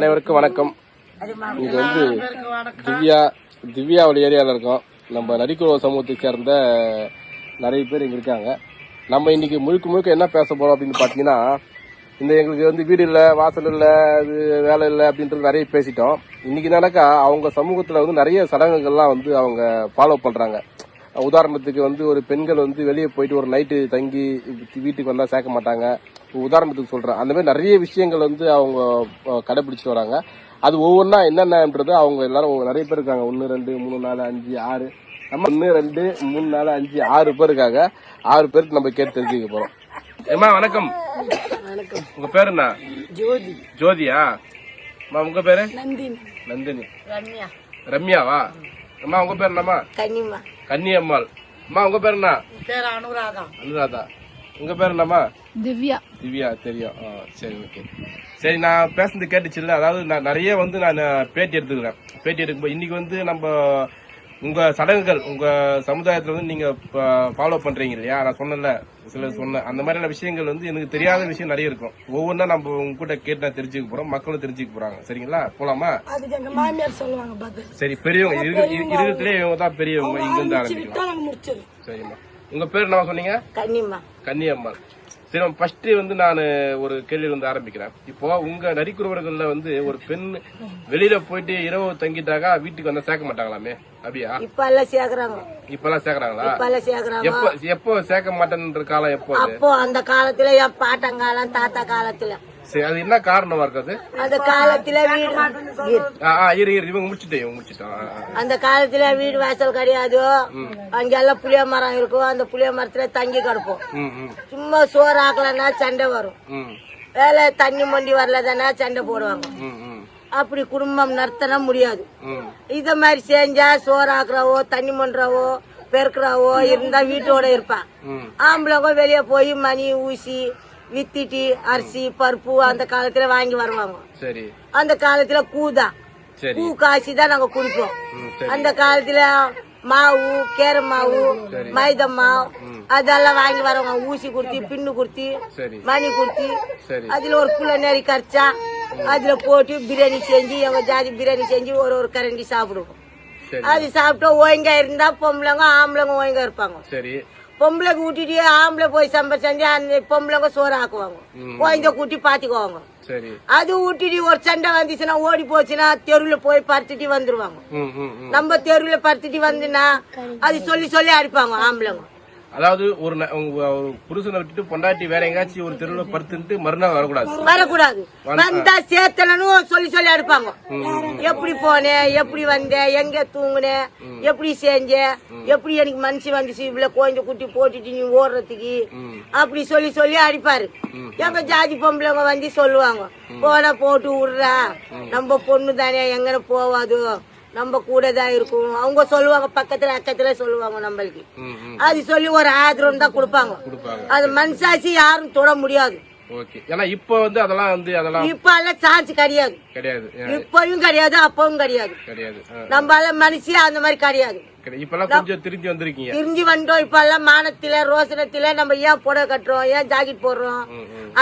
அனைவருக்கும் வணக்கம். இது வந்து திவ்யா திவ்யாவோட ஏரியாவில் இருக்கோம். நம்ம நரிக்குறவ சமூகத்தை சேர்ந்த நிறைய பேர் இங்கே இருக்காங்க. நம்ம இன்னைக்கு முழுக்க முழுக்க என்ன பேச போகிறோம் அப்படின்னு பார்த்தீங்கன்னா இந்த எங்களுக்கு வந்து வீடு இல்லை வாசல் இல்லை இது வேலை இல்லை அப்படின்றது நிறைய பேசிட்டோம். இன்னைக்கு நடக்கா அவங்க சமூகத்தில் வந்து நிறைய சடங்குகள்லாம் வந்து அவங்க ஃபாலோ பண்ணுறாங்க உதாரணத்துக்கு வந்து ஒரு பெண்கள் வந்து வெளியே போயிட்டு ஒரு நைட்டு தங்கி வீட்டுக்கு வந்தால் சேர்க்க மாட்டாங்க. உதாரணத்துக்கு சொல்றேன். அந்த மாதிரி நிறைய விஷயங்கள் வந்து அவங்க கடைபிடிச்சிட்டு வராங்க. அது ஒவ்வொன்றா என்னென்னன்றது அவங்க எல்லாரும் நிறைய பேர் இருக்காங்க. ஒன்று ரெண்டு மூணு நாலு அஞ்சு ஆறு. நம்ம ஒன்று ரெண்டு மூணு நாலு அஞ்சு ஆறு பேர் இருக்காங்க. ஆறு பேருக்கு நம்ம கேட்டு தெரிஞ்சுக்க போறோம். ஏமா வணக்கம். வணக்கம். உங்க பேர் என்ன? ஜோதி. ஜோதியா? அம்மா உங்க பேரு? நந்தினி. நந்தினி. ரம்யா. ரம்யாவா? அம்மா உங்க பேர் என்னம்மா? கன்னிமா கன்னியம்மாள். அம்மா உங்க பேர் என்ன? பேர் அனுராதா. அனுராதா. உங்க பேர் என்னம்மா? திவ்யா. திவ்யா தெரியும். ஆ, சரி ஓகே சரி நான் பேசுனது கேட்டுச்சுல்ல? அதாவது நான் நிறைய வந்து நான் பேட்டி எடுத்துக்கிறேன். பேட்டி எடுக்கும்போது இன்னைக்கு வந்து நம்ம உங்க சடங்குகள் உங்க சமுதாயத்துல வந்து நீங்க ஃபாலோ பண்றீங்க இல்லையா? நான் சொன்னேன்ல சில சொன்னேன். அந்த மாதிரியான விஷயங்கள் வந்து எனக்கு தெரியாத விஷயம் நிறைய இருக்கும். ஒவ்வொன்றா நம்ம உங்க கூட கேட்டு நான் தெரிஞ்சுக்க போறோம். மக்களும் தெரிஞ்சுக்க போறாங்க. சரிங்களா? போலாமா? சரி பெரியவங்க இருக்கிறதுலே இவங்க தான் பெரியவங்க. இங்க இருந்து ஆரம்பிக்கலாம். சரிம்மா. உங்க பேர் என்ன சொன்னீங்க? கன்னிமா கன்னியம்மாள் சரி ஃபர்ஸ்ட் வந்து நான் ஒரு கேள்வி வந்து ஆரம்பிக்கிறேன். இப்போ உங்க நரிக்குறவர்கள்ல வந்து ஒரு பெண் வெளியில போயிட்டு இரவு தங்கிட்டாக்கா வீட்டுக்கு வந்தா சேர்க்க மாட்டாங்களாமே? அப்படியா இப்ப எல்லாம் சேர்க்கறாங்க சேர்க்கறாங்களா? இப்ப எல்லாம் சேர்க்கறாங்க. எப்போ எப்போ சேர்க்க மாட்டேன்ற காலம் எப்போ அப்போ அந்த காலத்துல என் பாட்டங்காலம் தாத்தா காலத்துல. சரி அது என்ன காரணமா இருக்குது அந்த காலத்துல வீடு இரு. இவங்க முடிச்சுட்டேன் இவங்க முடிச்சுட்டோம். அந்த காலத்துல வீடு வாசல் கிடையாது. அங்கெல்லாம் புளிய மரம் இருக்கும். அந்த புளிய மரத்துல தங்கி கிடப்போம். சும்மா சோறு ஆக்கலன்னா சண்டை வரும். வேலை தண்ணி மண்டி வரலதானா சண்டை போடுவாங்க. அப்படி குடும்பம் நடத்தன முடியாது. இத மாதிரி செஞ்சா சோறு ஆக்குறாவோ தண்ணி மண்றாவோ பெருக்குறாவோ இருந்தா வீட்டோட இருப்பான் ஆம்பளைங்க வெளியே போய் மணி ஊசி வித்திட்டி அரிசி பருப்பு அந்த காலத்துல வாங்கி வருவாங்க. அந்த காலத்துல கூதா பூ காசி தான் நாங்க குடிப்போம். அந்த காலத்துல மாவு கேர மாவு மைதா மாவு அதெல்லாம் வாங்கி வரவங்க. ஊசி குடுத்தி பின்னு குடுத்தி மணி குடுத்தி அதுல ஒரு புள்ள நெறி கரைச்சா அதுல போட்டு பிரியாணி செஞ்சு எங்க ஜாதி பிரியாணி செஞ்சு ஒரு ஒரு கரண்டி சாப்பிடுவோம். அது சாப்பிட்டா ஒழுங்கா இருந்தா பொம்பளைங்க ஆம்பளைங்க ஒழுங்கா இருப்பாங்க. சரி பொம்பளைக்கு ஊட்டிட்டு ஆம்பளை போய் சம்பளம் செஞ்சு அந்த பொம்பளைங்க சோறு ஆக்குவாங்க ம். குழந்தை கூட்டி பாத்துக்குவாங்க. அது ஊட்டிட்டு ஒரு சண்டை வந்துச்சுன்னா ஓடி போச்சுன்னா தெருவுல போய் படுத்துட்டு வந்துருவாங்க. நம்ம தெருவுல படுத்துட்டு வந்துன்னா அது சொல்லி சொல்லி அடிப்பாங்க ஆம்பளைங்க. அதாவது ஒரு புருஷனை விட்டுட்டு பொண்டாட்டி வேற எங்கேயாச்சும் ஒரு தெருவுல படுத்துட்டு மறுநாள் வரக்கூடாது. வரக்கூடாது. வந்தா சேத்தலனும் சொல்லி சொல்லி அடிப்பாங்க. எப்படி போனேன் எப்படி வந்தேன் எங்க தூங்குனேன் எப்படி செஞ்ச எப்படி எனக்கு மனசு வந்துச்சு இவ்வளவு குழந்தை குட்டி போட்டுட்டு நீ ஓடுறதுக்கு? அப்படி சொல்லி சொல்லி அடிப்பாரு. எங்க ஜாதி பொம்பளைங்க வந்து சொல்லுவாங்க போனா போட்டு விடுறா. நம்ம பொண்ணு தானே எங்கன போவாது. நம்ம கூட தான் இருக்கும். அவங்க சொல்லுவாங்க பக்கத்துல அக்கத்துல சொல்லுவாங்க நம்மளுக்கு. அது சொல்லி ஒரு ஆதரவு தான் கொடுப்பாங்க. அது மனசாட்சி யாரும் தொட முடியாது. ஏன்னா இப்போ வந்து அதெல்லாம் வந்து அதெல்லாம் இப்ப எல்லாம் சான்ஸ் கிடையாது. கிடையாது இப்பவும் கிடையாது அப்பவும் கிடையாது. கிடையாது. நம்ம எல்லாம் மனுஷி அந்த மாதிரி கிடையாது. இப்பெல்லாம் கொஞ்சம் திரும்பி வந்திருக்கீங்க. திரிஞ்சு வந்துட்டோம் இப்ப எல்லாம் மானத்தில ரோசனத்தில நம்ம ஏன் புடவை கட்டுறோம் ஏன் ஜாக்கெட் போடுறோம்?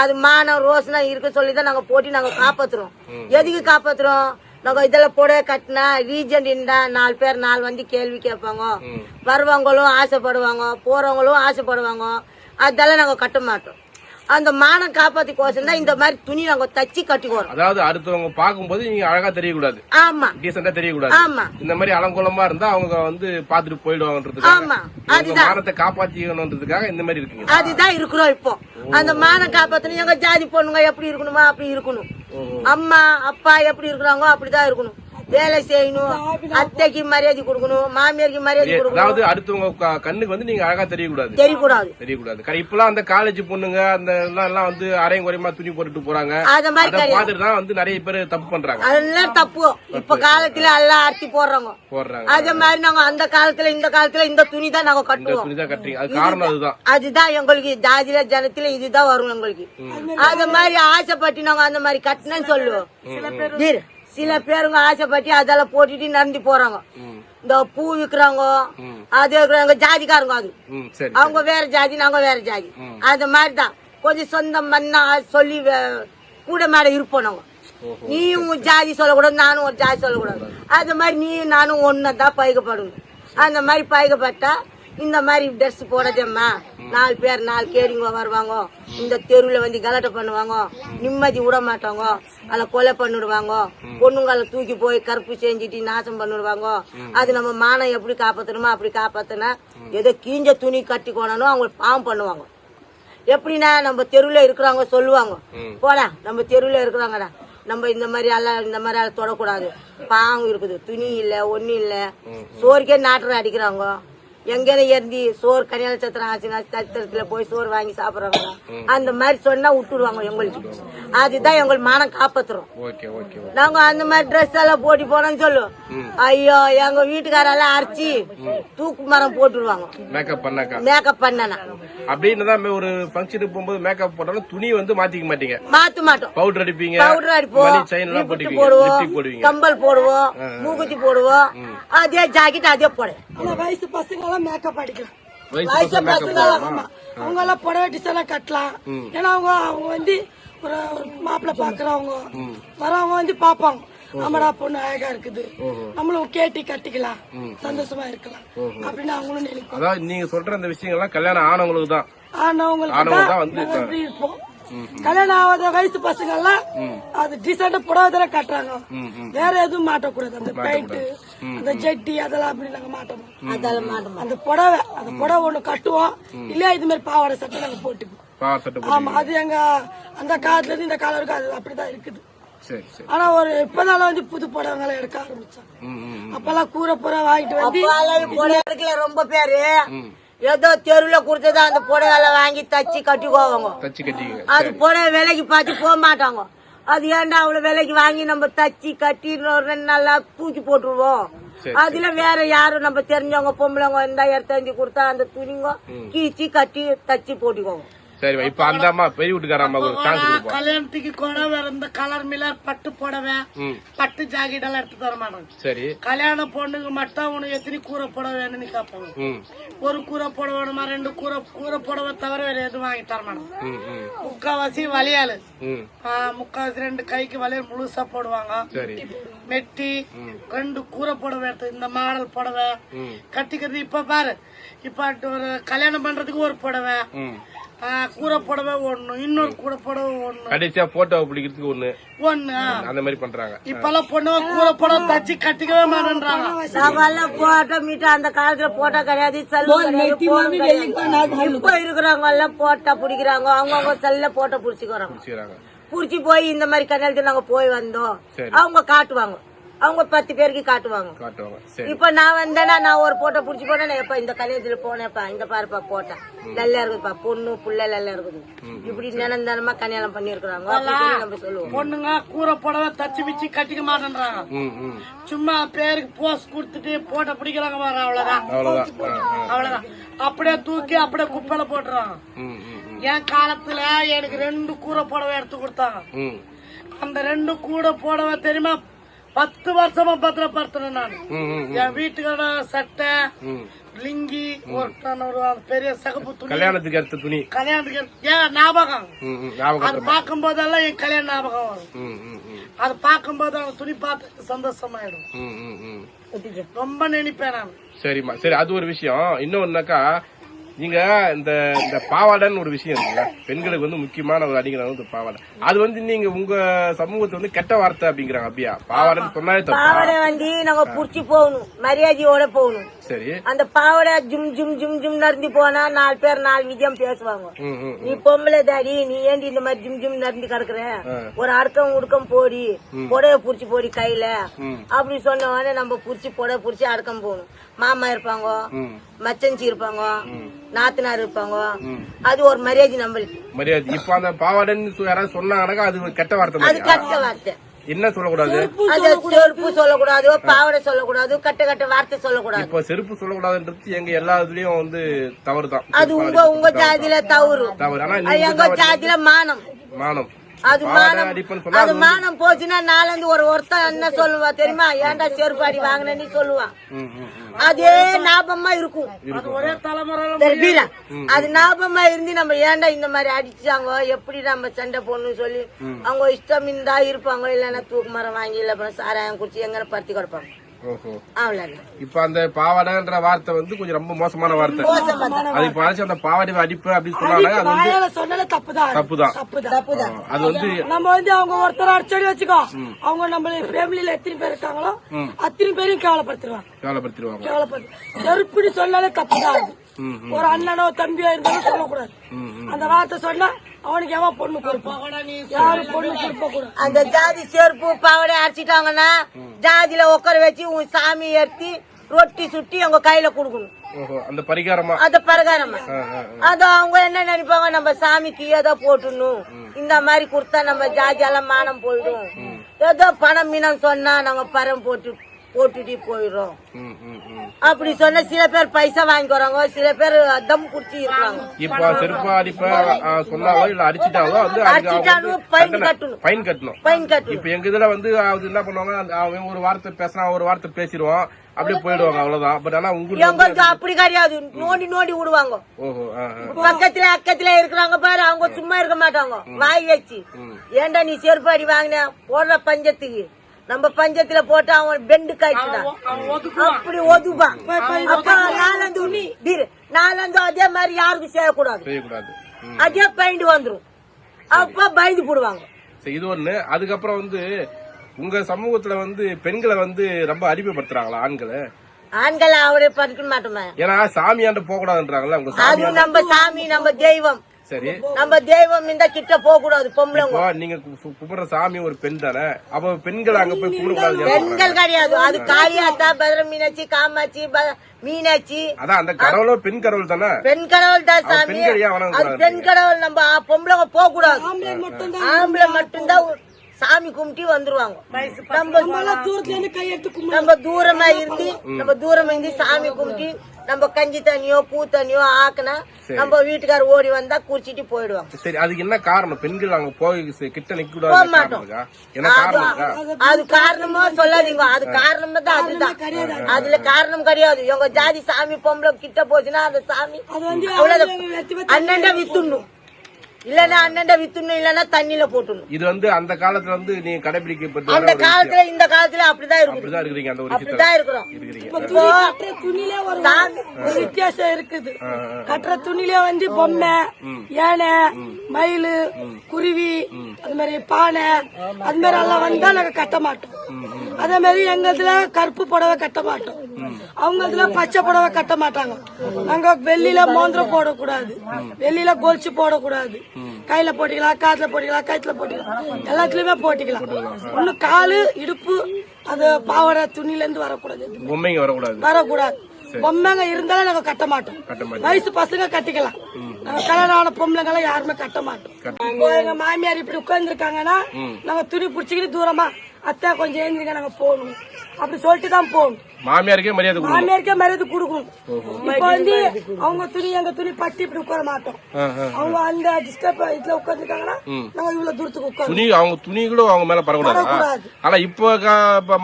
அது மானம் ரோசனம் இருக்க சொல்லி தான் நாங்க போட்டு நாங்க காப்பாத்துறோம். எதுக்கு காப்பாத்துறோம்? நாங்க இதெல்லாம் புடவை கட்டினா ரீஜன் இருந்தா நாலு பேர் நாலு வந்து கேள்வி கேட்பாங்க. வருவாங்களும் ஆசைப்படுவாங்க போறவங்களும் ஆசைப்படுவாங்க. அதெல்லாம் நாங்க கட்ட மாட்டோம். அந்த மானம் காப்பாத்திக்கோசம் தான் இந்த மாதிரி துணி நாங்க தச்சு கட்டிக்குறோம் அதாவது அடுத்தவங்க பார்க்கும்போது நீங்க அழகா தெரியக்கூடாது. ஆமா. டீசெண்டா தெரியக்கூடாது. ஆமா. இந்த மாதிரி அலங்கோலமா இருந்தா அவங்க வந்து பாத்துட்டு போயிடுவாங்கன்றதுக்காக ஆமா. அதுதான். மானத்தை காப்பாத்திக்கணுன்றதுக்காக இந்த மாதிரி இருக்கீங்க. அதுதான் இருக்கிறோம் இப்போ. அந்த மானம் காப்பாத்தணும் எங்க ஜாதி பொண்ணுங்க எப்படி இருக்கணுமா? அப்படி இருக்கணும். அம்மா அப்பா எப்படி இருக்கிறாங்க அப்படிதான் இருக்கணும். வேலை செய்யணும். அத்தைக்கு மரியாதை கொடுக்கணும் மாமியாருக்கு மரியாதை கொடுக்கணும். அதாவது அடுத்தவங்க கண்ணுக்கு வந்து நீங்க அழகா தெரியக்கூடாது. தெரியக்கூடாது. தெரியக்கூடாது. கரெக்ட். இப்பெல்லாம் அந்த காலேஜ் பொண்ணுங்க அந்த எல்லாம் வந்து அரையும் குறையமா துணி போட்டுட்டு போறாங்க. அத மாதிரி தான் வந்து நிறைய பேர் தப்பு பண்றாங்க. அதெல்லாம் தப்பு. இப்ப காலத்துல எல்லாம் அரிசி போடுறாங்க. போடுறாங்க. அதே மாதிரி நாங்க அந்த காலத்துல இந்த காலத்துல இந்த துணி தான் நாங்க கட்டுவோம். துணி தான் கட்டுறீங்க. அது காரணம் அதுதான். அதுதான் எங்களுக்கு ஜாதியில ஜனத்துல இதுதான் வரும் எங்களுக்கு. அது மாதிரி ஆசைப்பட்டு நாங்க அந்த மாதிரி கட்டினேன்னு சொல்லுவோம். சில பேருங்க ஆசைப்பட்டு அதெல்லாம் போட்டுட்டு நடந்து போறாங்க. இந்த பூ விக்கிறாங்க ம். அது இருக்கிறவங்க ஜாதிக்காரங்க அது. அவங்க வேற ஜாதி நாங்க வேற ஜாதி. அது மாதிரிதான். கொஞ்சம் சொந்தம் மண்ணா சொல்லி கூட மேல இருப்போம் நாங்க. நீ உன் ஜாதி சொல்லக்கூடாது நானும் ஒரு ஜாதி சொல்லக்கூடாது. அந்த மாதிரி நீ நானும் ஒன்னதான் பைக்கப்படணும் அந்த மாதிரி பைக்கப்பட்டா இந்த மாதிரி ட்ரெஸ் போடாதேம்மா நாலு பேர் நாலு கேடிங்க வருவாங்க. இந்த தெருவில் வந்து கலட்டை பண்ணுவாங்க. நிம்மதி விட மாட்டாங்க. அதில் கொலை பண்ணிடுவாங்க. பொண்ணுங்களை தூக்கி போய் கருப்பு செஞ்சுட்டு நாசம் பண்ணிடுவாங்க. அது நம்ம மானம் எப்படி காப்பாற்றணுமோ அப்படி காப்பாற்றினா ஏதோ கீஞ்ச துணி கட்டி கொண்டாலும் அவங்க பாவம் பண்ணுவாங்க. எப்படின்னா நம்ம தெருவில் இருக்கிறவங்க சொல்லுவாங்க. போடா நம்ம தெருவில் இருக்கிறாங்கடா நம்ம இந்த மாதிரி எல்லாம் இந்த மாதிரி எல்லாம் தொடக்கூடாது. பாவம் இருக்குது. துணி இல்லை ஒன்றும் இல்லை. சோறுக்கே நாட்டுற அடிக்கிறாங்க. எங்கேன இறந்தி சோறு கல்யாண சத்திரம் ஆச்சுன்னா சத்திரத்துல போய் சோறு வாங்கி சாப்பிடுறாங்க அந்த மாதிரி சொன்னா விட்டுருவாங்க எங்களுக்கு. அதுதான் எங்களுக்கு மானம் காப்பாத்துறோம். Okay okay okay. நாங்க அந்த மாதிரி ட்ரெஸ் எல்லாம் போட்டு போனோம்னு சொல்லுவோம் ஐயோ எங்க வீட்டுக்காரெல்லாம் அரைச்சி தூக்கு மரம் போட்டுருவாங்க. மேக்கப் பண்ணாக்கா? மேக்கப் பண்ணனா. அப்படின்னு தான் ஒரு ஃபங்க்ஷனுக்கு போகும்போது மேக்கப் போட்டாலும் துணி வந்து மாத்திக்க மாட்டீங்க. மாத்த மாட்டோம். பவுடர் அடிப்பீங்க பவுடர் அடிப்போம். போடுவோம். கம்பல் போடுவோம். மூக்குத்தி போடுவோம். அதே ஜாக்கெட் அதே போட வயசு பசங்க எல்லாம் மேக்கப் அடிக்கலாம் அவங்க எல்லாம் புடவை டிசைனா கட்டலாம். ஏன்னா அவங்க அவங்க வந்து ஒரு மாப்பிள்ளை பாக்குறவங்க. வரவங்க வந்து பாப்பாங்க ஆமாடா பொண்ணு அழகா இருக்குது. நம்மளும் கேட்டி கட்டிக்கலாம். சந்தோஷமா இருக்கலாம். அப்படின்னு அவங்களும் அதாவது நீங்க சொல்ற அந்த விஷயங்கள்லாம் கல்யாணம் ஆனவங்களுக்கு தான். ஆனவங்களுக்கு ஆனவங்க தான் இருப்போம் கல்யாணம் ஆகாத வயசு பசங்க எல்லாம் அது டிசைன்ட் புடவை தானே கட்டுறாங்க. வேற எதுவும் மாட்டக்கூடாது. அந்த பெயிண்ட் அந்த ஜெட்டி அதெல்லாம் அப்படி நாங்க மாட்டோம். அதெல்லாம் மாட்டோம். அந்த புடவை அந்த புடவை ஒண்ணு கட்டுவோம். இல்லையா இது மாதிரி பாவாடை சட்டை நாங்க போட்டுக்குவோம். ஆமா அது எங்க அந்த காலத்துல இருந்து இந்த காலம் வரைக்கும் அது அப்படிதான் இருக்குது. சரி சரி. ஆனா ஒரு இப்பதான் வந்து புது புடவைங்களை எடுக்க ஆரம்பிச்சாங்க. அப்பெல்லாம் கூரை புறா வாங்கிட்டு வந்து ரொம்ப பேரு. ஏதோ தெருவுல கொடுத்ததா அந்த புடவை வாங்கி தச்சு கட்டிக்குவாங்க. அது புடவை விலைக்கு பார்த்து போக மாட்டாங்க. அது ஏன்டா அவ்வளவு விலைக்கு வாங்கி நம்ம தச்சு கட்டி ரெண்டு நாளா தூக்கி போட்டுருவோம். அதுல வேற யாரும் நம்ம தெரிஞ்சவங்க பொம்பளைங்க இருந்தா எடுத்தாந்து கொடுத்தா அந்த துணிங்க கீச்சி கட்டி தச்சு போட்டுக்குவோம் சரி இப்ப அந்த அம்மா பெரிய வீட்டுக்கார அம்மா கல்யாணத்துக்கு கூட இந்த கலர் மிலர் பட்டு புடவை பட்டு ஜாக்கெட் எல்லாம் எடுத்து தர மாட்டாங்க. சரி. கல்யாண பொண்ணுங்க மட்டும் உனக்கு எத்தனை கூரை புடவை வேணும்னு கேட்பாங்க. ஒரு கூரை புடவை வேணுமா ரெண்டு கூரை கூரை புடவை தவிர வேற எதுவும் வாங்கி தர மாட்டாங்க. முக்காவாசி ஆ, முக்காவாசி ரெண்டு கைக்கு வளையல் முழுசா போடுவாங்க. மெட்டி ரெண்டு கூரை புடவை எடுத்து இந்த மாடல் புடவை. கட்டிக்கிறது இப்ப பாரு. இப்ப ஒரு கல்யாணம் பண்றதுக்கு ஒரு புடவை. கூரை புடவை ஒண்ணு இன்னொரு கூரை புடவை ஒண்ணு. கடைசியா போட்டோ பிடிக்கிறதுக்கு ஒண்ணு. ஒண்ணு. அந்த மாதிரி பண்றாங்க. இப்பெல்லாம் பொண்ணுங்க கூரை புடவை தச்சு கட்டிக்கவே மாட்டேன்றாங்க. போட்டோ மீட்டா அந்த காலத்துல போட்டோ கிடையாது. இப்ப இருக்கிறவங்க எல்லாம் போட்டோ பிடிக்கிறாங்க. அவங்கவுங்க செல்ல போட்டோ பிடிச்சிக்கிறாங்க. புடிச்சு போய் இந்த மாதிரி கல்யாணத்துல நாங்க போய் வந்தோம். அவங்க காட்டுவாங்க. அவங்க பத்து பேருக்கு காட்டுவாங்க. காட்டுவாங்க. சரி. இப்ப நான் வந்தேன்னா நான் ஒரு போட்டோ புடிச்சு போனேன் எப்ப இந்த கல்யாணத்துல போனேப்பா இந்த பாருப்பா போட்டேன். நல்லா இருக்குதுப்பா பொண்ணு புள்ள நல்லா இருக்குது. இப்படி நினைந்தானமா கல்யாணம் பண்ணி இருக்கிறாங்க நம்ம சொல்லுவோம். பொண்ணுங்க கூரை புடவை தச்சு பிச்சு கட்டிக்க மாட்டேன்றாங்க. சும்மா பேருக்கு போஸ் கொடுத்துட்டு போட்டோ பிடிக்கிறாங்க பாரு அவ்வளவுதான். அவ்வளவுதான். அப்படியே தூக்கி அப்படியே குப்பையில போட்டுறாங்க. என் காலத்துல எனக்கு ரெண்டு கூரை புடவை எடுத்து கொடுத்தாங்க. ம். அந்த ரெண்டு கூடை புடவை தெரியுமா? பத்து வருஷமா பத்திரப்படுத்தினேன் நான். என் வீட்டுக்கார சட்டை லிங்கி ஒரு பெரிய சகப்பு துணி. கல்யாணத்துக்கு அடுத்த துணி. கல்யாணத்துக்கு ஏன் ஞாபகம்? அது பார்க்கும் போதெல்லாம் என் கல்யாண ஞாபகம் வரும். அது பார்க்கும்போது அந்த துணி பார்த்து சந்தோஷமாயிடும். ரொம்ப நினைப்பேன் நான். சரிம்மா. சரி அது ஒரு விஷயம். இன்னொன்னாக்கா நீங்க இந்த இந்த பாவாடைன்னு ஒரு விஷயம் இருக்குல்ல? பெண்களுக்கு வந்து முக்கியமான ஒரு அடிக்கிறாங்க இந்த பாவாடை. அது வந்து நீங்க உங்க சமூகத்தை வந்து கெட்ட வார்த்தை அப்படிங்கிறாங்க அப்படியா பாவாடைன்னு சொன்னாலே பாவடை வந்து நாங்க புடிச்சு போகணும் மரியாதையோட போகணும். சரி. அந்த பாவடை ஜும் ஜும் ஜும் ஜும் நடந்து போனா நாலு பேர் நாலு விஜயம் பேசுவாங்க. நீ பொம்பளை தாடி நீ ஏண்டி இந்த மாதிரி ஜிம் ஜிம் நடந்து கிடக்குற ஒரு அடக்கம் உடுக்கம் போடி. புடவை புடிச்சு போடி கையில. அப்படி சொன்ன உடனே நம்ம புடிச்சு புடவை புடிச்சு அடக்கம் போகணும். மாமா இருப்பாங்க மச்சஞ்சி இருப்பாங்க நாத்தனார் இருப்பாங்க அது ஒரு மரியாதை நம்மளுக்கு. மரியாதை. இப்ப அந்த பாவாடைன்னு யாராவது சொன்னாங்கன்னாக்கா அது கெட்ட வார்த்தை அது? கட்ட வார்த்தை. என்ன சொல்லக்கூடாது? அது செருப்பு சொல்லக்கூடாது பாவடை சொல்லக்கூடாது கட்ட கட்ட வார்த்தை சொல்லக்கூடாது. இப்ப செருப்பு சொல்லக்கூடாதுன்றது எங்க எல்லா இதுலயும் வந்து தவறுதான். அது உங்க உங்க ஜாதியில தவறு. தவறு. ஆனா எங்க ஜாதியில மானம். மானம். அது மானம் அது மானம் போச்சுன்னா நாலந்து ஒரு ஒருத்தன் என்ன சொல்லுவா தெரியுமா? ஏன்டா செருப்பு அடி வாங்கினு சொல்லுவான். அதே ஞாபகமா இருக்கும். தெரியுதா? அது ஞாபகமா இருந்து நம்ம ஏன்டா இந்த மாதிரி அடிச்சாங்க? எப்படி நம்ம சண்டை போடணும்னு சொல்லி அவங்க இஷ்டம் இருந்தா இருப்பாங்க? இல்லைன்னா தூக்கு மரம் வாங்கி இல்ல அப்புறம் சாராயம் குடிச்சு எங்க பருத்தி கொடுப்பாங்க. அவ்வளவுதான். இப்ப அந்த பாவாடைன்ற வார்த்தை வந்து கொஞ்சம் ரொம்ப மோசமான வார்த்தை. அது இப்ப அழைச்சு அந்த பாவாடை அடிப்பு அப்படின்னு சொன்னாங்க அது வந்து சொன்னாலே தப்புதான். தப்புதான். தப்புதான். அது வந்து நம்ம வந்து அவங்க ஒருத்தர் அடிச்சடி வச்சுக்கோ. அவங்க நம்ம ஃபேமிலியில எத்தனை பேர் இருக்காங்களோ அத்தனை பேரையும் கேவலப்படுத்திடுவாங்க கேவலப்படுத்திடுவாங்க கேவலப்படுத்து செருப்புடி சொன்னாலே தப்புதான். ஒரு அண்ணனோ தம்பியோ இருந்தாலும் சொல்லக்கூடாது. அந்த வார்த்தை சொன்னா அவனுக்கு எவன் பொண்ணு கொடுப்பான்? யாரும் பொண்ணு கொடுக்க கூடாது அந்த ஜாதி செருப்பு பாவடை அடிச்சிட்டாங்கன்னா ஜாதியில உட்கார வச்சு உன் சாமி ஏத்தி ரொட்டி சுட்டி அவங்க கையில கொடுக்கணும். ஓஹோ அந்த பரிகாரமா? அது பிரகாரமா. அது அவங்க என்ன நினைப்பாங்க? நம்ம சாமிக்கு ஏதோ போட்டுணும் இந்த மாதிரி கொடுத்தா நம்ம ஜாதி எல்லாம் மானம் போயிடும். ஏதோ பணம் மீனம் சொன்னா நாங்க பரம் போட்டு போட்டுட்டு போயிடுறோம். ம், ம், ம். அப்படி சொன்னா சில பேர் பைசா வாங்கிக்கிறாங்க சில பேர் தம் குடிச்சு இருக்காங்க இப்ப செருப்பா அடிப்ப சொன்னாலோ இல்ல அடிச்சிட்டாலோ வந்து அடிச்சிட்டாலும் ஃபைன் தண்டனை- கட்டணும். ஃபைன் கட்டணும். பைன் கட்டணும். இப்ப எங்க இதுல வந்து அது என்ன பண்ணுவாங்க அவன் ஒரு வார்த்தை பேசினா ஒரு வார்த்தை பேசிடுவான் அப்படியே போயிடுவாங்க அவ்வளவுதான். பட் ஆனா உங்களுக்கு அப்படி கிடையாது. நோண்டி நோண்டி விடுவாங்க. ஓஹோ. பக்கத்துல அக்கத்துல இருக்கிறாங்க பாரு அவங்க சும்மா இருக்க மாட்டாங்க. வாய் வச்சு. ஏன்டா நீ செருப்பு அடி வாங்கின? போடுற பஞ்சத்துக்கு. நம்ம பஞ்சத்துல போட்டு அவன் பெண்டு காய்ச்சுதான் அப்படி ஒதுப்பான் அப்ப நாலந்து நாலந்து அதே மாதிரி யாருக்கும் செய்யக்கூடாது. அதே பைண்டு வந்துரும். அப்ப பயந்து போடுவாங்க. இது ஒண்ணு. அதுக்கப்புறம் வந்து உங்க சமூகத்துல வந்து பெண்களை வந்து ரொம்ப அடிமைப்படுத்துறாங்களா ஆண்களை? ஆண்கள் அவரே படிக்க மாட்டோமே. ஏன்னா சாமியாண்ட போக சாமி அது நம்ம சாமி நம்ம தெய்வம். சரி. நம்ம தெய்வம் இந்த கிட்ட போக கூடாது பொம்பளைங்க நீங்க கும்பிடுற சாமி ஒரு பெண் தானே? அப்ப பெண்கள் அங்க போய் கும்பிடக்கூடாது பெண்கள் கிடையாது. அது காளியாத்தா பத்ர மீனாட்சி காமாட்சி ப- மீனாட்சி. அதான் அந்த கடவுளும் பெண் கடவுள் தானே? பெண் கடவுள் தான் சாமி. அது கூடாது பெண் கடவுள் நம்ம பொம்பளைங்க போக கூடாது ஆம்பளை மட்டும்தான் உ- சாமி கும்பிட்டு வந்துருவாங்க. நம்ம நம்ம தூரமா இருந்து நம்ம தூரமா இருந்து சாமி கும்பிட்டு நம்ம கஞ்சி தண்ணியோ பூ தண்ணியோ ஆக்குனா நம்ம வீட்டுக்கார ஓடி வந்தா குடிச்சிட்டு போயிடுவாங்க. சரி அதுக்கு என்ன காரணம்? பெண்கள் அங்க போய் கிட்ட நிக்க கூடாது காரணம் இருக்கா? என்ன காரணம் இருக்கா? அது காரணமோ சொல்லாதீங்க. அது காரணம் தான் அதுதான். அதுல காரணம் கிடையாது. எங்க ஜாதி சாமி பொம்பளை கிட்ட போச்சுன்னா அந்த சாமி அவ்வளவுதான். அண்ணன்டா வித்துடணும். இல்லன்னா அண்ணன்டா வித்துடணும் இல்லன்னா தண்ணியில போட்டுடணும். இது வந்து அந்த காலத்துல வந்து நீங்க கடைபிடிக்கப்பட்டு அந்த காலத்துல இந்த காலத்துல அப்படிதான் இருக்குது. அப்படிதான் இருக்கிறீங்க அந்த ஒரு அப்படிதான் இருக்கிறோம். ஒரு சாமி ஒரு வித்தியாசம் இருக்குது. கட்டுற துணிலே வந்து பொம்மை யானை மயிலு குருவி அது மாதிரி பானை அது மாதிரி எல்லாம் வந்தா நாங்க கட்ட மாட்டோம். அதே மாதிரி எங்கதுல கருப்பு புடவை கட்ட மாட்டோம். அவங்க இதுல பச்சை புடவை கட்ட மாட்டாங்க. நாங்க வெள்ளியில மோந்திரம் போடக்கூடாது. வெள்ளியில கொலுசு போடக்கூடாது. கையில போட்டிக்கலாம் காதுல போட்டிக்கலாம் கழுத்துல போட்டிக்கலாம். எல்லாத்துலயுமே போட்டிக்கலாம். ஒண்ணு காலு இடுப்பு அது பாவாடை துணில இருந்து வரக்கூடாது. பொம்மைங்க வரக்கூடாது. வரக்கூடாது. பொம்மைங்க இருந்தாலும் நாங்க கட்ட மாட்டோம். வயசு பசங்க கட்டிக்கலாம். நாங்க கல்யாணம் பொம்பளைங்க எல்லாம் யாருமே கட்ட மாட்டோம். எங்க மாமியார் இப்படி உட்கார்ந்து இருக்காங்கன்னா நாங்க துணி புடிச்சுக்கிட்டு தூரமா அத்தை கொஞ்சம் எழுந்திரிங்க நாங்க போகணும். அப்படி சொல்லிட்டு தான் போகணும். மாமியாருக்கே மரியாதை மாமியாருக்கே மரியாதை கொடுக்கணும். இப்போ வந்து அவங்க துணி எங்க துணி பட்டி இப்படி உட்கார மாட்டோம். அவங்க அந்த டிஸ்டர்ப் இதுல உட்காந்துருக்காங்கன்னா நாங்க இவ்வளவு தூரத்துக்கு உட்காரு துணி அவங்க துணிகளும் அவங்க மேல பரக்கூடாது. ஆனா இப்போ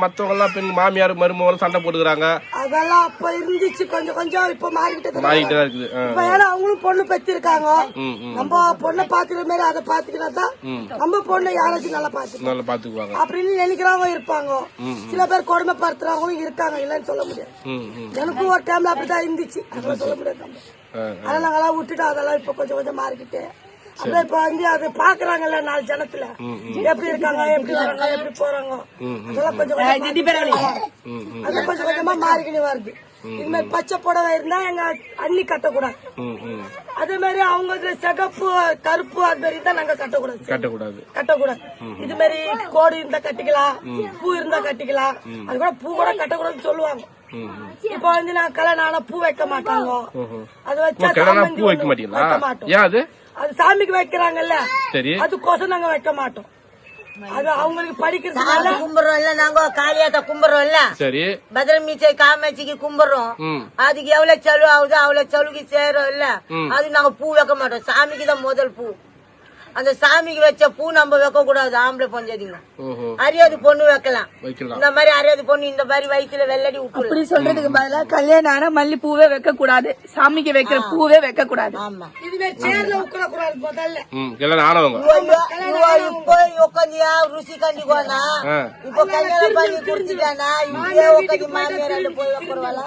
மத்தவங்க எல்லாம் பெண் மாமியார் மருமகளும் சண்டை போட்டுக்கிறாங்க. அதெல்லாம் அப்ப இருந்துச்சு. கொஞ்சம் கொஞ்சம் இப்ப மாறிக்கிட்டே தான் இருக்குது. இப்ப ஏன்னா அவங்களும் பொண்ணு பெற்றிருக்காங்க. நம்ம பொண்ணை பாத்துக்கிற மாதிரி அதை பாத்துக்கினா தான் நம்ம பொண்ணை யாராச்சும் நல்லா பாத்துக்கணும் நல்லா பாத்துக்குவாங்க அப்படின்னு நினைக்கிறவங்க இருப்பாங்க. சில பேர் கொடுமைப்படுத்துறவங்களும் இருக்காங்க. இல்லைன்னு சொல்ல முடியாது. ம், ம். எனக்கும் ஒரு டைம்ல அப்படிதான் இருந்துச்சு. அதெல்லாம் சொல்ல முடியாது அதெல்லாம் நாங்கெல்லாம் விட்டுட்டு அதெல்லாம் இப்ப கொஞ்சம் கொஞ்சம் மாறிக்கிட்டு. அப்படியே இப்ப வந்து அதை பாக்குறாங்கல்ல நாலு ஜனத்துல. எப்படி இருக்காங்க எப்படி வராங்க எப்படி போறாங்க. அதெல்லாம் கொஞ்சம் கொஞ்சம் ம், ம், அது கொஞ்சம் கொஞ்சமா மாறிக்கிட்டு வருது. இது மாதிரி பச்சை புடவை இருந்தா எங்க அள்ளி கட்டக்கூடாது. அதே மாதிரி அவங்க சிகப்பு கருப்பு அது மாதிரி தான் நாங்க கட்டக்கூடாது. கட்டக்கூடாது. கட்டக்கூடாது. இது மாதிரி கோடு இருந்தா கட்டிக்கலாம் பூ இருந்தா கட்டிக்கலாம். அது கூட பூ கூட கட்டக்கூடாதுன்னு சொல்லுவாங்க. இப்ப வந்து நான் கல்யாணம் ஆனா பூ வைக்க மாட்டாங்க. அது வச்சா பூ வைக்க மாட்டீங்களா? அது? அது சாமிக்கு வைக்கிறாங்கல்ல சரி. அதுக்கோசம் நாங்க வைக்க மாட்டோம். அது அவங்களுக்கு படிக்கிறதுனால சாமி கும்பிடுறோம் இல்ல நாங்க காளியாத்த கும்பிடுறோம் இல்ல சரி. பத்ரமீச்சை காமாட்சிக்கு கும்பிடுறோம். அதுக்கு எவ்வளவு செலவு ஆகுதோ அவ்வளவு செலவுக்கு சேரும் இல்ல அது நாங்க பூ வைக்க மாட்டோம். சாமிக்கு தான் முதல் பூ. அந்த சாமிக்கு வச்ச பூ நம்ம வைக்க கூடாது ஆம்பளை பொஞ்சாதீங்க அறியாது பொண்ணு வைக்கலாம். வைக்கலாம். இந்த மாதிரி அறியாது பொண்ணு இந்த மாதிரி வயிற்றுல வெள்ளடி விட்டுலாம் அப்படி சொல்றதுக்கு பதிலா கல்யாணம் ஆனா மல்லி பூவே வைக்க கூடாது. சாமிக்கு வைக்கிற பூவே வைக்க கூடாது. ஆமா. இதுவே சேர்ல உட்கார கூடாது முதல்ல உட்காந்தியா ருசி கண்டிக்கோனா. இப்போ கல்யாணம் பண்ணி குடுத்துட்டானா? இப்படியே உட்காந்து மாமியார் போய் உட்காருவாளா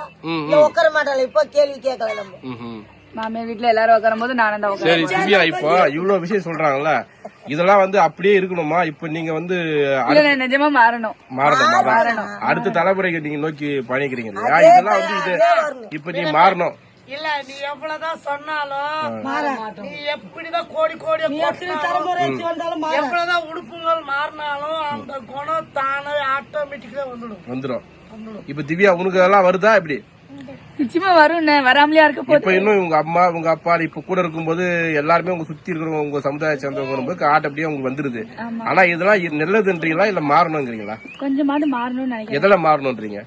உட்கார மாட்டாளா? இப்போ கேள்வி கேட்கல நம்ம. ம் ம் மாமியார் வீட்டுல எல்லாரும் உட்காரும் போது நானும் தான் சரி திவ்யா இப்போ இவ்வளவு விஷயம் சொல்றாங்கல்ல இதெல்லாம் வந்து அப்படியே இருக்கணுமா? இப்ப நீங்க வந்து இல்ல நான் நிஜமா மாறணும். மாறணும் மாறணும். அடுத்த தலைமுறைக்கு நீங்க நோக்கி பயணிக்கிறீங்க இல்லையா இதெல்லாம் வந்து இது இப்ப நீ மாறணும். இல்ல நீ எவ்வளவுதான் சொன்னாலும் நீ எப்படிதான் கோடி மாற. எவ்வளவுதான் உடுப்புகள் மாறினாலும் அந்த குணம் தானே ஆட்டோமேட்டிக்கா வந்துடும். வந்துரும். இப்ப திவ்யா உனக்கு அதெல்லாம் வருதா இப்படி நிச்சயமா வரும் வராமலையா இருக்க இப்ப இன்னும் உங்க அம்மா உங்க அப்பா இப்ப கூட இருக்கும்போது எல்லாருமே உங்க சுத்தி இருக்கிறவங்க உங்க சமுதாய சேர்ந்தவங்க வரும்போது ஆட்ட அப்படியே உங்களுக்கு வந்துருது. ஆனா இதெல்லாம் இது நல்லதுன்றீங்களா இல்ல மாறணுங்கிறீங்களா கொஞ்சமாவது மாறணும்னு நினைக்கிறேன். எதுல மாறணும்ன்றீங்க?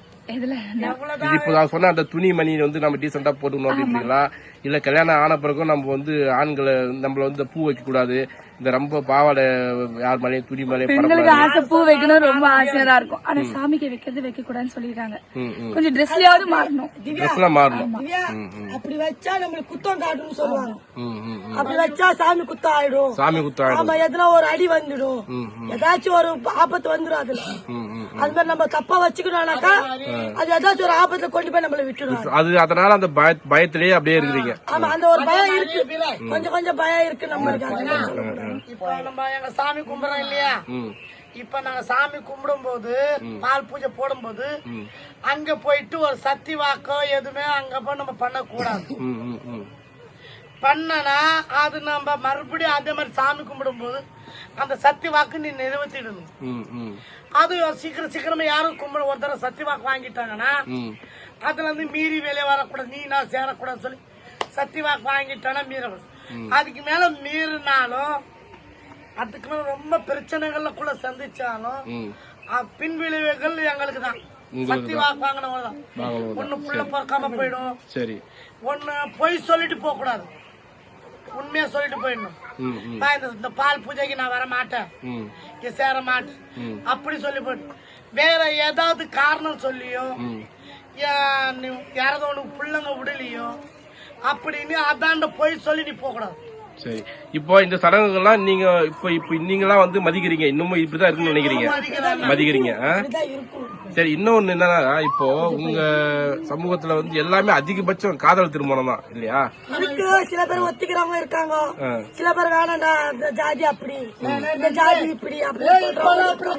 இப்போ நான் சொன்ன அந்த துணி மணி வந்து நம்ம டீசெண்டா போட்டுக்கணும் அப்படின்றீங்களா? இல்ல கல்யாணம் ஆன பிறகும் நம்ம வந்து ஆண்களை நம்மள வந்து பூ வைக்க கூடாது இந்த ரொம்ப பாவாடை யார் மேலேயும் துணி மேலேயும் பெண்களுக்கு ஆசை பூ வைக்கணும் ரொம்ப ஆசையா தான் இருக்கும். ஆனா சாமிக்கு வைக்கிறது வைக்க கூடாதுன்னு ம். கொஞ்சம் ட்ரெஸ்லயாவது மாறணும். ட்ரெஸ்லாம் மாறணும். அப்படி வச்சா நம்மளுக்கு குத்தம் காட்டும்னு சொல்லுவாங்க. அப்படி வச்சா சாமி குத்தம் ஆயிடும் சாமி குத்தாடும் ஆமா எதுனா ஒரு அடி வந்துடும். ஏதாச்சும் ஒரு ஆபத்து வந்துடும் அதுல. அது மாதிரி நம்ம தப்பா வச்சுக்கணும்னாக்கா அது ஏதாச்சும் ஒரு ஆபத்துல கொண்டு போய் நம்மள விட்டுடும் அது அதனால அந்த பய பயத்திலேயே அப்படியே இருக்கிறீங்க. ஆமா அந்த ஒரு பயம் இருக்கு. கொஞ்சம் கொஞ்சம் பயம் இருக்கு நம்மளுக்கு. இப்ப நம்ம எங்க சாமி கும்பிடுறோம் இல்லையா? இப்ப நாங்க சாமி கும்பிடும் போது பால் பூஜை போடும்போது அங்க போயிட்டு ஒரு சத்தி வாக்கோ எதுவுமே அங்க போய் நம்ம பண்ணக்கூடாது. பண்ணனா அது நம்ம மறுபடியும் அதே மாதிரி சாமி கும்பிடும்போது அந்த சத்தி வாக்கு நீ நிறைவேற்றிடணும் அது சீக்கிரம் சீக்கிரமா யாரும் கும்பிட ஒரு தடவை சத்தி வாக்கு வாங்கிட்டாங்கன்னா. அதுல இருந்து மீறி வெளியே வரக்கூடாது. நீ நான் சேரக்கூடாதுன்னு சொல்லி சத்தி வாக்கு வாங்கிட்டானா மீறக்கூடாது. அதுக்கு மேல மீறினாலும் அதுக்கு மேல ரொம்ப பிரச்சனைகள்ல கூட சந்திச்சாலும் ம். அஹ் பின் விளைவுகள் எங்களுக்கு தான் வாக்கு வாங்கினவங்க தான் ஒண்ணு புள்ள பிறக்காம போயிடும். சரி. ஒண்ணு பொய் சொல்லிட்டு போக கூடாது உண்மையா சொல்லிட்டு போயிடணும். இந்த- பால் பூஜைக்கு நான் வர மாட்டேன். சேர மாட்டேன். அப்படி சொல்லி போயிட்டு வேற ஏதாவது காரணம் சொல்லியோ யாராவது உனக்கு பிள்ளைங்க விடலையோ அப்படின்னு அதாண்ட போய் சொல்லி நீ போக கூடாது சரி. இப்போ இந்த சடங்குகள்லாம் நீங்க இப்போ இப்போ நீங்களாம் வந்து மதிக்கிறீங்க. இன்னமும் இப்படிதான் இருக்குன்னு நினைக்கிறீங்க. மதிக்கிறீங்க சரி இன்னொன்னு என்னன்னா இப்போ உங்க சமூகத்துல வந்து எல்லாமே அதிகபட்சம் காதல் திருமணம் தான் இல்லையா? இருக்கு சில பேர் ஒத்திக்கிறவங்க இருக்காங்க. சில பேர் வேணாம்டா இந்த ஜாதி அப்படி இந்த ஜாதி இப்படி அப்படி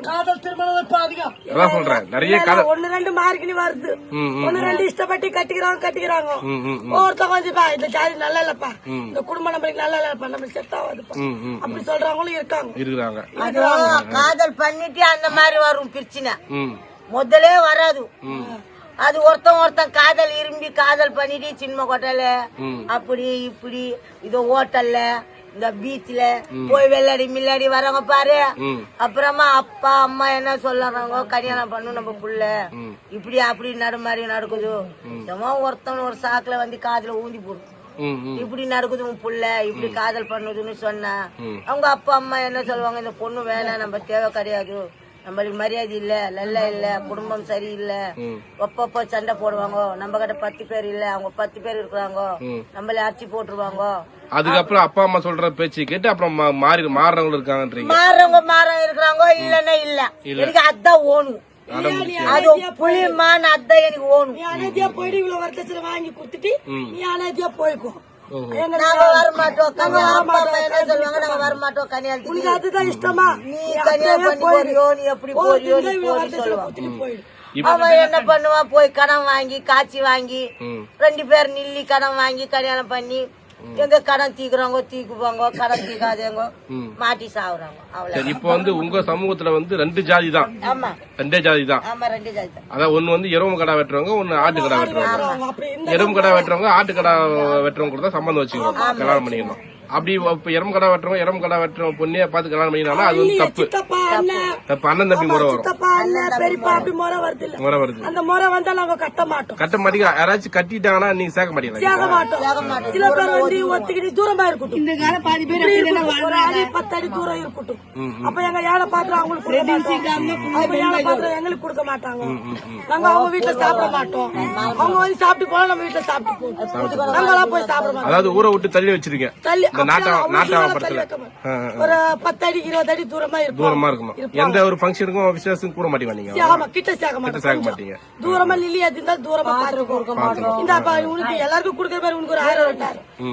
காதல் திருமணம் இப்ப அதிகம். அதான் சொல்றேன். நிறைய காதல் ஒண்ணு ரெண்டு மார்க்குன்னு வருது. ஒண்ணு ரெண்டு இஷ்டப்பட்டு கட்டிக்கிறாங்க கட்டிக்கிறாங்க. ஒருத்தவங்க வந்துப்பா இந்த ஜாதி நல்லா இல்லப்பா. இந்த குடும்பம் நம்மளுக்கு நல்லா அப்படி சொல்றவங்களும் இருக்காங்க. இருக்கிறாங்க. காதல் பண்ணிட்டு அந்த மாதிரி வரும் பிரச்சனை. முதலே வராது. அது ஒருத்தன் ஒருத்தன் காதல் விரும்பி காதல் பண்ணிட்டு சின்ன கொட்டல. அப்படி இப்படி இது ஹோட்டல்ல இந்த பீச்ல போய் வெள்ளாடி மில்லாடி வரவங்க பாரு. அப்புறமா அப்பா அம்மா என்ன சொல்லுறாங்க கல்யாணம் பண்ணும் நம்ம புள்ள. இப்படி அப்படி நடுமாறி நடக்குது. ஒருத்தன் ஒரு சாக்குல வந்து காதுல ஊந்தி போடும் இப்படி நடக்குது உன் புள்ள இப்படி காதல் பண்ணுதுன்னு சொன்னா. அவங்க அப்பா அம்மா என்ன சொல்லுவாங்க இந்த பொண்ணு வேணாம் நம்ம தேவை கிடையாது நம்மளுக்கு மரியாதை இல்ல நல்ல இல்ல குடும்பம் சரியில்லை. அப்பப்போ சண்டை போடுவாங்க நம்ம கிட்ட பத்து பேர் இல்ல அவங்க பத்து பேர் இருக்கிறாங்க. நம்மள அடிச்சு போட்டுருவாங்க. அதுக்கப்புறம் அப்பா அம்மா சொல்ற பேச்சு கேட்டு அப்புறம் மாறி மாறுறவங்க இருக்காங்கன்றீங்க. மாறவங்க மாற இருக்கிறாங்க இல்லன்னா இல்ல. எனக்கு அதான் ஓணும். அது புளியமான அதான் எனக்கு ஓணும் நீ அனதியா போயிட்டு இவ்வளவு வரதட்சணை வாங்கி கொடுத்துட்டு நீ அனதியா போய்க்கும் ஓஹோ. எங்க நாங்க வர மாட்டோம் கன்னியா அப்பா அம்மா என்ன சொல்லுவாங்க? நாங்க வர மாட்டோம் கன்னியாளத்துக்கு உனக்கு அதுதான் இஷ்டமா? நீ கல்யாணம் பண்ணி போறியோ நீ எப்படி போறியோ நீ போறி அவன் என்ன பண்ணுவான் போய் கடன் வாங்கி காய்ச்சி வாங்கி ரெண்டு பேர் நில்லி கடன் வாங்கி கல்யாணம் பண்ணி எங்க கடன் தீக்குறாங்க தீக்குவாங்க கடன் தீக்காதவங்க. மாட்டி சாவுறாங்க. அவ்வளவு இப்போ வந்து உங்க சமூகத்துல வந்து ரெண்டு ஜாதி தான். ஆமா. ரெண்டே ஜாதி தான். ஆமா ரெண்டு ஜாதி தான். அதான் ஒண்ணு வந்து எருமை கடை வெட்டுறவங்க ஒண்ணு ஆட்டு கடை வெட்டுறவங்க. எருமை கடை வெட்டுறவங்க ஆட்டு கடை வெட்டுறவங்க கூட தான் சம்பந்தம் வச்சுக்கணும். கல்யாணம் பண்ணிக்கணும். அப்படி இறம் கடை வெட்டுறோம் இறம் கடை வெட்டுறோம் பொண்ணே பார்த்து கல்யாணம் பண்ணிக்கலாம் அது வந்து தப்பு. தப்பு. அண்ணன் தம்பி முறை வரும். முறை வருது இல்ல முறை வருது அந்த முறை வந்தா நாங்க கட்ட மாட்டோம். கட்ட மாட்டீங்க யாராச்சும் கட்டிட்டாங்கன்னா நீங்க சேர்க்க மாட்டீங்களா? தியாக மாட்டோம். சில பேர் வந்து ஒத்துக்கிட்டு தூரமா இருக்கட்டும். இந்த கால பாதி பேர். ஒரு அடி பத்து அடி தூரம் இருக்கட்டும். அப்ப எங்க ஏழை பாத்திரம் அவங்களுக்கு கொடுக்க மாட்டோம். அவங்க ஏழை பாத்திரம் எங்களுக்கு கொடுக்க மாட்டாங்க. நாங்க அவங்க வீட்டுல சாப்பிட மாட்டோம். அவங்க வந்து சாப்பிட்டு போனா நம்ம வீட்டுல சாப்பிட்டு போவோம். நாங்களாம் போய் சாப்பிட மாட்டோம். அதாவது ஊரை விட்டு தள்ளி வச்சிருக்கீங்க. தள்ளி மாட்டோம். ஒரு பத்து அடி இருபது அடி தூரமா தூரமா இருக்கணும் எந்த ஒரு ஃபங்க்ஷனுக்கும் விசேஷத்துக்கும் கூட மாட்டீங்க நீங்க சேகமா கிட்ட சேக மாட்டீங்க. தூரமா நில்லி அது இருந்தா தூரமா பாத்து கொடுக்க மாட்டோம் இந்த உனக்கு எல்லாருக்கும் கொடுக்குற மாதிரி உனக்கு ஒரு ஆயிரம் ரெண்டாயிரம்